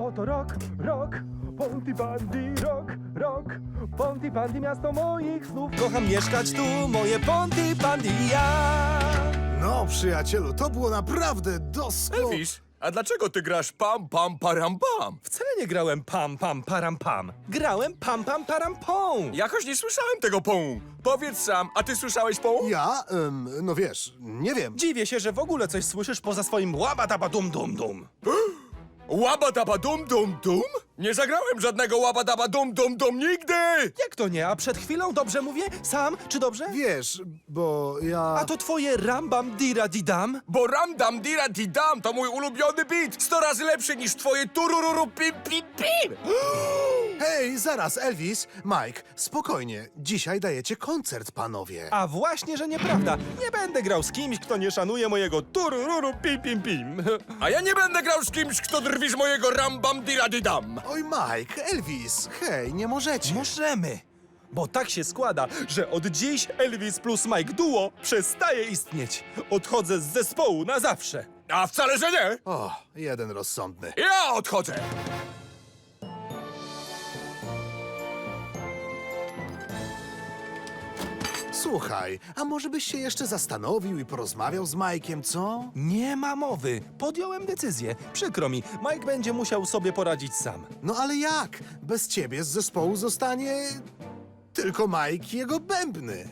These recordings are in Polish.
Oto rok, rok, Pontypandy, rok, rok, Pontypandy, miasto moich snów. Kocham mieszkać tu, moje Pontypandy i ja. No, przyjacielu, to było naprawdę doskonałe. Elvis, a dlaczego ty grasz pam, pam, param, pam? Wcale nie grałem pam, pam, param, pam. Grałem pam, pam, param, pom. Jakoś nie słyszałem tego pą. Powiedz sam, a ty słyszałeś pą? Ja, em, no wiesz, nie wiem. Dziwię się, że w ogóle coś słyszysz poza swoim łabadaba dum dum dum. Łabadaba dum dum dum? Nie zagrałem żadnego łabadaba dum dum dum nigdy! Jak to nie? A przed chwilą dobrze mówię? Sam? Czy dobrze? Wiesz, bo ja... A to twoje rambam dira didam? Bo ram dam dira di dam to mój ulubiony beat. Sto razy lepszy niż twoje turururu pim pim pim. Hej, zaraz, Elvis, Mike, spokojnie. Dzisiaj dajecie koncert, panowie. A właśnie, że nieprawda. Nie będę grał z kimś, kto nie szanuje mojego turururu pim pim pim. A ja nie będę grał z kimś, kto drwi z mojego ram bam dira di dam. Oj, Mike, Elvis, hej, nie możecie. Możemy. Bo tak się składa, że od dziś Elvis plus Mike Duo przestaje istnieć. Odchodzę z zespołu na zawsze. A wcale, że nie. O, jeden rozsądny. Ja odchodzę. Słuchaj, a może byś się jeszcze zastanowił i porozmawiał z Mike'iem, co? Nie ma mowy. Podjąłem decyzję. Przykro mi, Mike będzie musiał sobie poradzić sam. No ale jak? Bez ciebie z zespołu zostanie... tylko Mike i jego bębny.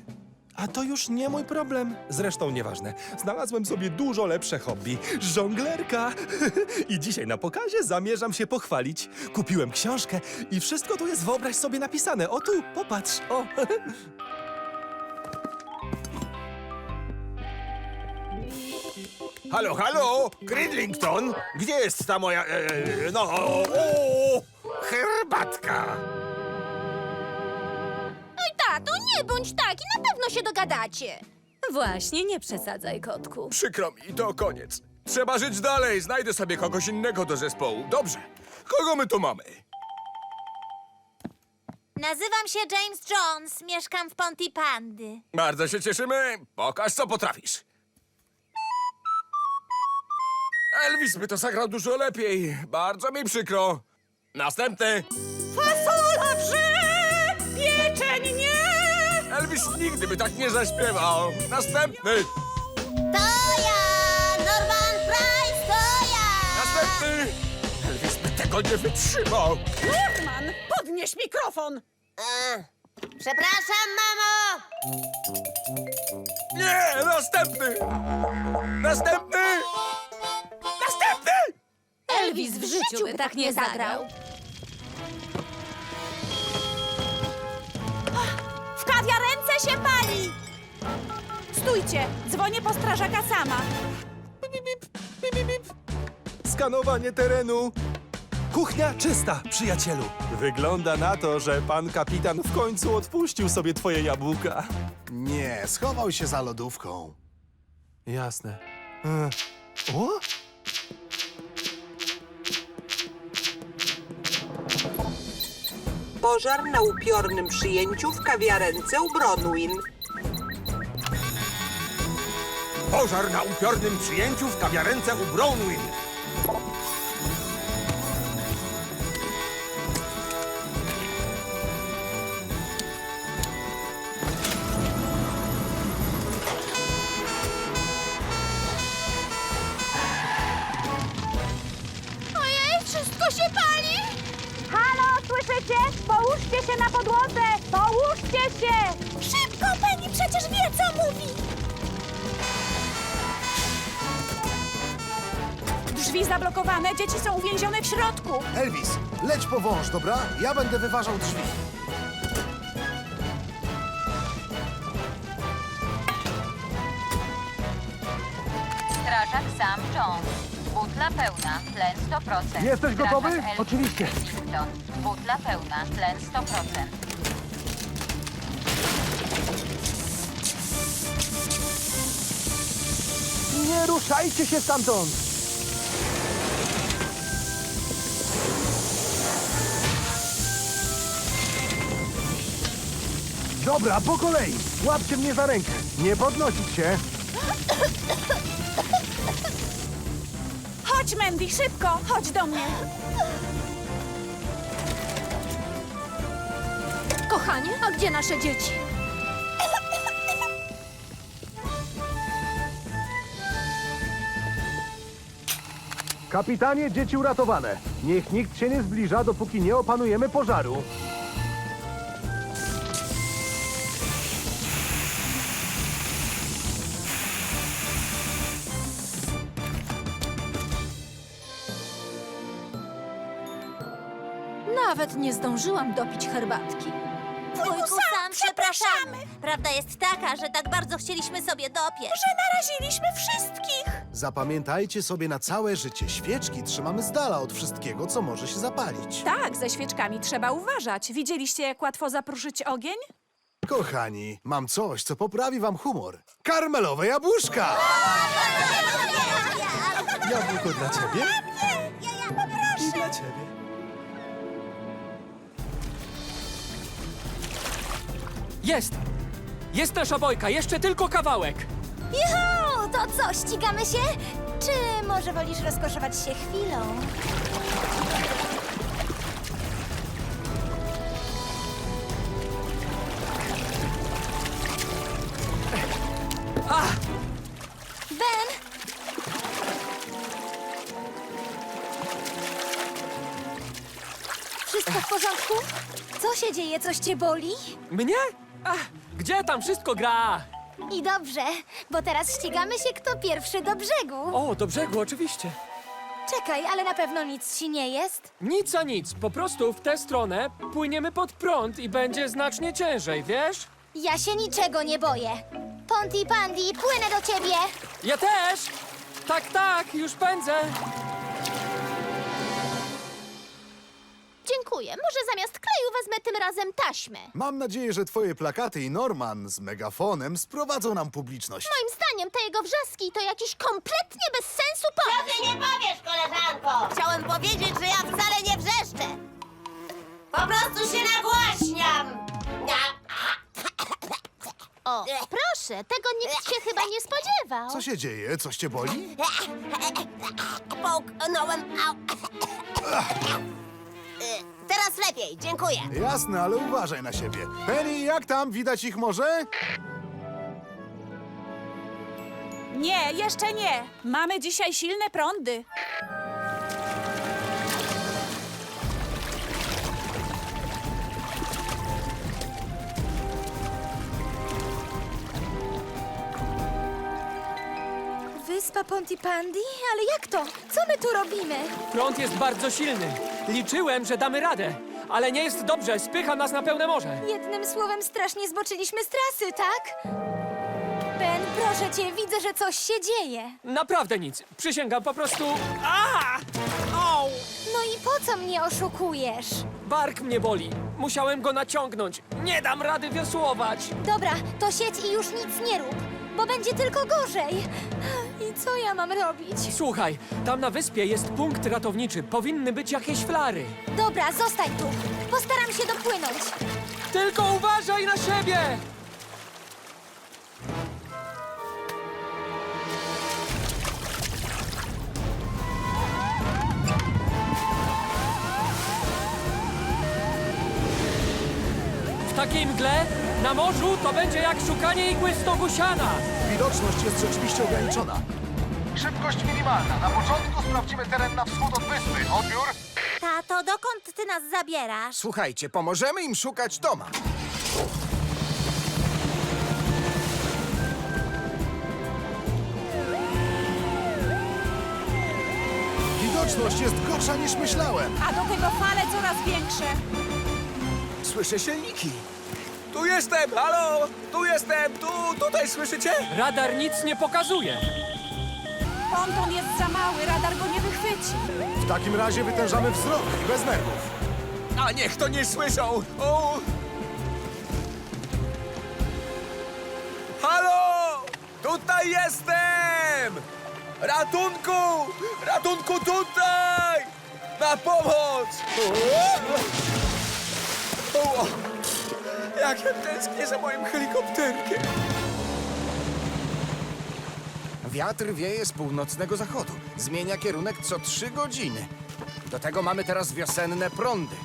A to już nie mój problem. Zresztą nieważne. Znalazłem sobie dużo lepsze hobby. Żonglerka. I dzisiaj na pokazie zamierzam się pochwalić. Kupiłem książkę i wszystko tu jest, wyobraź sobie, napisane. O tu, popatrz. O. Halo, halo, Gridlington, gdzie jest ta moja, e, no, o, herbatka? Oj, tato, nie bądź taki, na pewno się dogadacie. Właśnie, nie przesadzaj, kotku. Przykro mi, to koniec. Trzeba żyć dalej, znajdę sobie kogoś innego do zespołu. Dobrze, kogo my tu mamy? Nazywam się James Jones, mieszkam w Pontypandy. Bardzo się cieszymy, pokaż co potrafisz. Elvis by to zagrał dużo lepiej, bardzo mi przykro. Następny. Fasola wrze, pieczeń nie! Elvis nigdy by tak nie zaśpiewał. Następny. To ja, Norman Price, to ja! Następny! Elvis by tego nie wytrzymał! Norman, podnieś mikrofon! Przepraszam, mamo! Nie! Następny! Następny! Elvis w życiu by tak nie zagrał. W kawiarence się pali! Stójcie, dzwonię po strażaka sama. Skanowanie terenu. Kuchnia czysta, przyjacielu. Wygląda na to, że pan kapitan w końcu odpuścił sobie twoje jabłka. Nie, schował się za lodówką. Jasne. E, o? Pożar na upiornym przyjęciu w kawiarence u Bronwyn. Pożar na upiornym przyjęciu w kawiarence u Bronwyn. Słyszycie? Połóżcie się na podłodze! Połóżcie się! Szybko, pani przecież wie, co mówi! Drzwi zablokowane, dzieci są uwięzione w środku. Elvis, leć po wąż, dobra? Ja będę wyważał drzwi. Strażak Sam Jones. Butla pełna, tlen 100%. Jesteś gotowy? Elvis Oczywiście. Whittington. Butla pełna, tlen 100%. Nie ruszajcie się stamtąd! Dobra, po kolei. Łapcie mnie za rękę. Nie podnosić się. Chodźmy, Mandy, szybko! Chodź do mnie! Kochanie, a gdzie nasze dzieci? Kapitanie, dzieci uratowane. Niech nikt się nie zbliża, dopóki nie opanujemy pożaru. Nawet nie zdążyłam dopić herbatki. Wujku sam, przepraszamy. Prawda jest taka, że tak bardzo chcieliśmy sobie dopiec. Że naraziliśmy wszystkich! Zapamiętajcie sobie na całe życie, świeczki trzymamy z dala od wszystkiego, co może się zapalić. Tak, ze świeczkami trzeba uważać. Widzieliście, jak łatwo zapruszyć ogień? Kochani, mam coś, co poprawi wam humor. Karmelowe jabłuszka! Jabłko dla ciebie? I dla ciebie. Jest! Jest nasza bojka, jeszcze tylko kawałek! Juhu, to co, ścigamy się? Czy może wolisz rozkoszować się chwilą? Ben! Wszystko w porządku? Co się dzieje? Coś cię boli? Mnie? Gdzie tam wszystko gra? I dobrze, bo teraz ścigamy się, kto pierwszy do brzegu. O, do brzegu, oczywiście. Czekaj, ale na pewno nic ci nie jest. Nic a nic, po prostu w tę stronę płyniemy pod prąd i będzie znacznie ciężej, wiesz? Ja się niczego nie boję. Ponty Pandy, płynę do ciebie. Ja też! Tak, tak, już pędzę! Dziękuję. Może zamiast kleju wezmę tym razem taśmę. Mam nadzieję, że twoje plakaty i Norman z megafonem sprowadzą nam publiczność. Moim zdaniem te jego wrzaski to jakiś kompletnie bez sensu pomysł. Co ty nie powiesz, koleżanko? Chciałem powiedzieć, że ja wcale nie wrzeszczę. Po prostu się nagłaśniam. O, proszę, tego nikt się chyba nie spodziewał. Co się dzieje? Coś cię boli? Połknąłem. Au. Y, Teraz lepiej, dziękuję. Jasne, ale uważaj na siebie. Penny, jak tam? Widać ich może? Nie, jeszcze nie. Mamy dzisiaj silne prądy. Wyspa Pontypandy? Ale jak to? Co my tu robimy? Prąd jest bardzo silny. Liczyłem, że damy radę, ale nie jest dobrze, spycha nas na pełne morze. Jednym słowem strasznie zboczyliśmy z trasy, tak? Ben, proszę cię, widzę, że coś się dzieje. Naprawdę nic, przysięgam po prostu... A! Au! No i po co mnie oszukujesz? Bark mnie boli. Musiałem go naciągnąć. Nie dam rady wiosłować. Dobra, to siedź i już nic nie rób, bo będzie tylko gorzej. I co ja mam robić? Słuchaj, tam na wyspie jest punkt ratowniczy. Powinny być jakieś flary. Dobra, zostań tu. Postaram się dopłynąć. Tylko uważaj na siebie! W takiej mgle na morzu to będzie jak szukanie igły w stogu siana. Widoczność jest rzeczywiście ograniczona. Szybkość minimalna. Na początku sprawdzimy teren na wschód od wyspy. Odbiór? Tato, dokąd ty nas zabierasz? Słuchajcie, pomożemy im szukać Toma. Widoczność jest gorsza niż myślałem. A do tego fale coraz większe. Słyszę silniki. Tu jestem, halo! Tu jestem, tu, tutaj słyszycie? Radar nic nie pokazuje. Ponton jest za mały, radar go nie wychwyci. W takim razie wytężamy wzrok i bez nerwów. A niech to nie słyszą! O! Halo! Tutaj jestem! Ratunku! Ratunku tutaj! Na pomoc! O! O! Jak ja tęsknię za moim helikopterkiem! Wiatr wieje z północnego zachodu. Zmienia kierunek co trzy godziny. Do tego mamy teraz wiosenne prądy.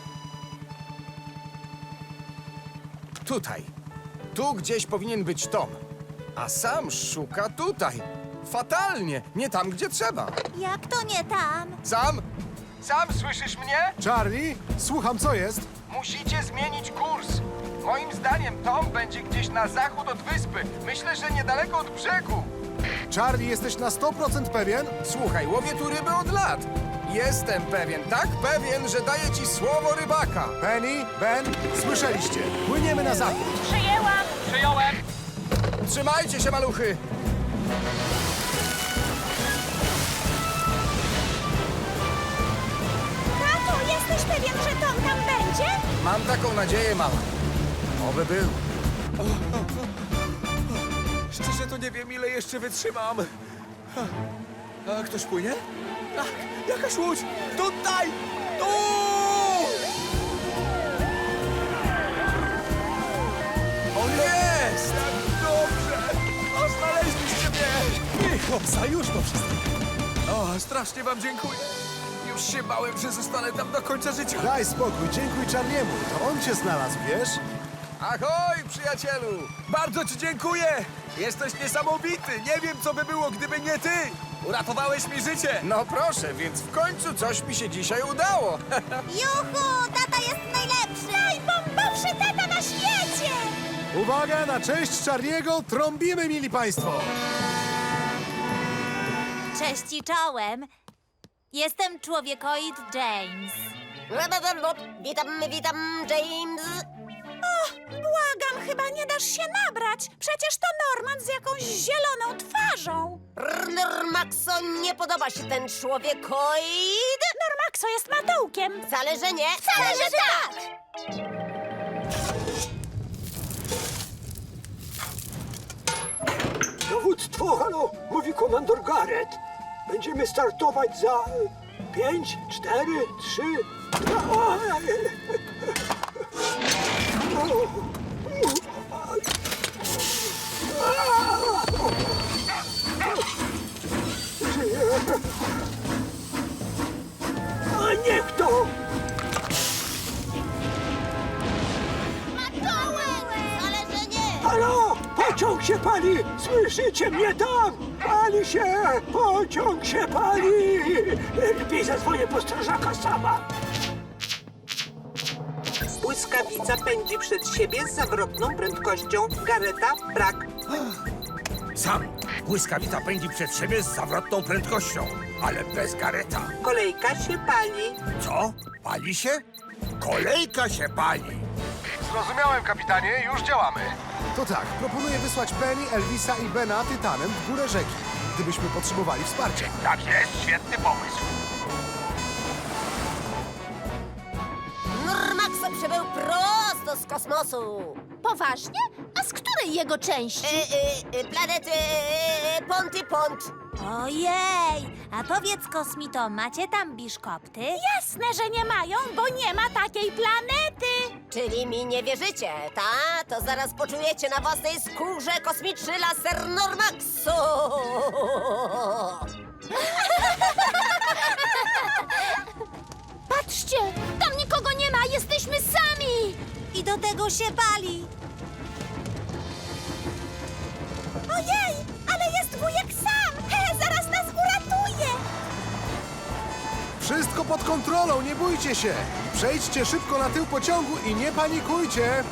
Tutaj. Tu gdzieś powinien być Tom. A sam szuka tutaj. Fatalnie. Nie tam, gdzie trzeba. Jak to nie tam? Sam? Sam, słyszysz mnie? Charlie, słucham, co jest? Musicie zmienić kurs. Zdaniem Tom będzie gdzieś na zachód od wyspy. Myślę, że niedaleko od brzegu. Charlie, jesteś na 100% pewien? Słuchaj, łowię tu ryby od lat. Jestem pewien, tak pewien, że daję ci słowo rybaka. Penny, Ben, słyszeliście. Płyniemy na zachód. Przyjęłam! Przyjąłem! Trzymajcie się, maluchy! Tato, jesteś pewien, że Tom tam będzie? Mam taką nadzieję, mała. Oby był. Szczerze to nie wiem, ile jeszcze wytrzymam. A ktoś płynie? Tak, jakaś łódź! Tutaj! Tu! O jest! Jak dobrze! O, znaleźliście mnie! Chłopca, już po wszystkim. O, strasznie wam dziękuję. Już się bałem, że zostanę tam do końca życia. Daj spokój, dziękuj Charliemu. To on cię znalazł, wiesz? Ahoj, przyjacielu! Bardzo ci dziękuję! Jesteś niesamowity! Nie wiem, co by było, gdyby nie ty! Uratowałeś mi życie! No proszę, więc w końcu coś mi się dzisiaj udało! Juhu, tata jest najlepszy! Najbombowszy tata na świecie! Uwaga, na cześć Charliego trąbimy, mili państwo. Cześć i czołem. Jestem człowiekoid James. Witam, witam, James. Błagam, chyba nie dasz się nabrać. Przecież to Norman z jakąś zieloną twarzą. Rrr, Maxo, nie podoba się ten człowiekoid? Normaxo jest matołkiem. Wcale, że nie. Wcale, że tak! tak. Dowództwo halo, mówi komandor Garrett. Będziemy startować za 5, 4, 3, 2. tu! Nie! Halo! Pociąg się pali! Słyszycie mnie tam? Pali się! Pociąg się pali! Lepiej zadzwonię po strażaka sama. Błyskawica pędzi przed siebie z zawrotną prędkością. Gareta, brak. Sam Błyskawica pędzi przed siebie z zawrotną prędkością, ale bez gareta. Kolejka się pali. Co? Pali się? Kolejka się pali! Zrozumiałem, kapitanie, już działamy. To tak, proponuję wysłać Penny, Elvisa i Bena Tytanem w górę rzeki, gdybyśmy potrzebowali wsparcia. Tak jest, świetny pomysł. Normaxo przybył prosto z kosmosu. Poważnie? A z której jego części? E, e, e, planety e, Ponty Pont. Ojej! A powiedz kosmito, macie tam biszkopty? Jasne, że nie mają, bo nie ma takiej planety. Czyli mi nie wierzycie, ta? To zaraz poczujecie na własnej skórze kosmiczny laser Normaxu. Patrzcie! Tam nikogo nie ma! Jesteśmy sami! I do tego się bali! Wszystko pod kontrolą, nie bójcie się. Przejdźcie szybko na tył pociągu i nie panikujcie.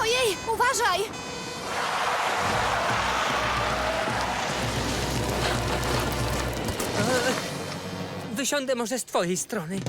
Ojej, uważaj! Wysiądę może z twojej strony.